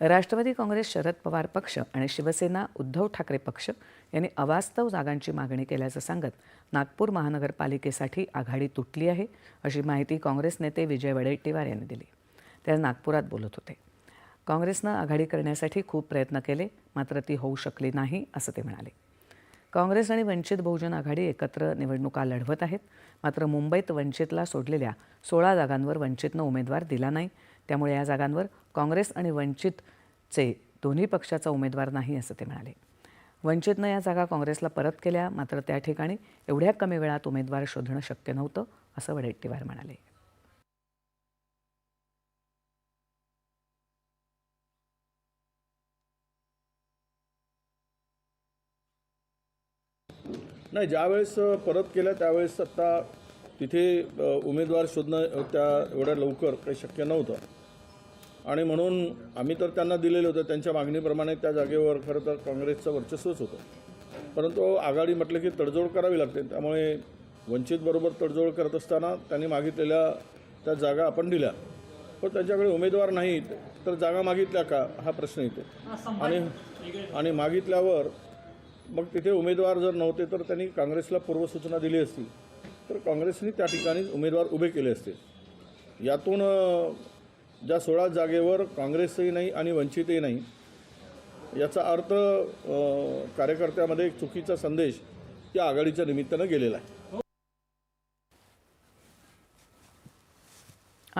राष्ट्रवादी काँग्रेस शरद पवार पक्ष आणि शिवसेना उद्धव ठाकरे पक्ष यांनी अवास्तव जागांची मागणी केल्याचं सांगत नागपूर महानगरपालिकेसाठी आघाडी तुटली आहे अशी माहिती काँग्रेस नेते विजय वडेट्टीवार यांनी दिली. ते नागपुरात बोलत होते. काँग्रेसनं आघाडी करण्यासाठी खूप प्रयत्न केले मात्र ती होऊ शकली नाही असं ते म्हणाले. काँग्रेस आणि वंचित बहुजन आघाडी एकत्र निवडणुका लढवत आहेत मात्र मुंबईत वंचितला सोडलेल्या सोळा जागांवर वंचितनं उमेदवार दिला नाही त्यामुळे या जागांवर काँग्रेस आणि वंचितचे दोन्ही पक्षाचा उमेदवार नाही असं ते म्हणाले. वंचितनं या जागा काँग्रेसला परत केल्या मात्र त्या ठिकाणी एवढ्या कमी वेळात उमेदवार शोधणं शक्य नव्हतं असं वडेट्टीवार म्हणाले. नाही ज्यावेळेस परत केलं त्यावेळेस आता तिथे उमेदवार शोधणं त्या एवढ्या लवकर काही शक्य नव्हतं. आणि म्हणून आम्ही तर त्यांना दिलेलं होतं त्यांच्या मागणीप्रमाणे त्या जागेवर खरं तर काँग्रेसचं वर्चस्वच होतं. परंतु आघाडी म्हटलं की तडजोड करावी लागते त्यामुळे वंचितबरोबर तडजोड करत असताना त्यांनी मागितलेल्या त्या जागा आपण दिल्या. पण त्यांच्याकडे उमेदवार नाहीत तर जागा मागितल्या का? हा प्रश्न येतो. आणि आणि मागितल्यावर मग तिथे उमेदवार जर नव्हते तर त्यांनी काँग्रेसला पूर्वसूचना दिली असती. तर काँग्रेसने त्या ठिकाणी उमेदवार उभे केले असते. यातून ज्या सोळा जागेवर काँग्रेसही नाही आणि वंचितही नाही याचा अर्थ कार्यकर्त्यामध्ये एक चुकीचा संदेश या आघाडीच्या निमित्तानं गेलेला आहे.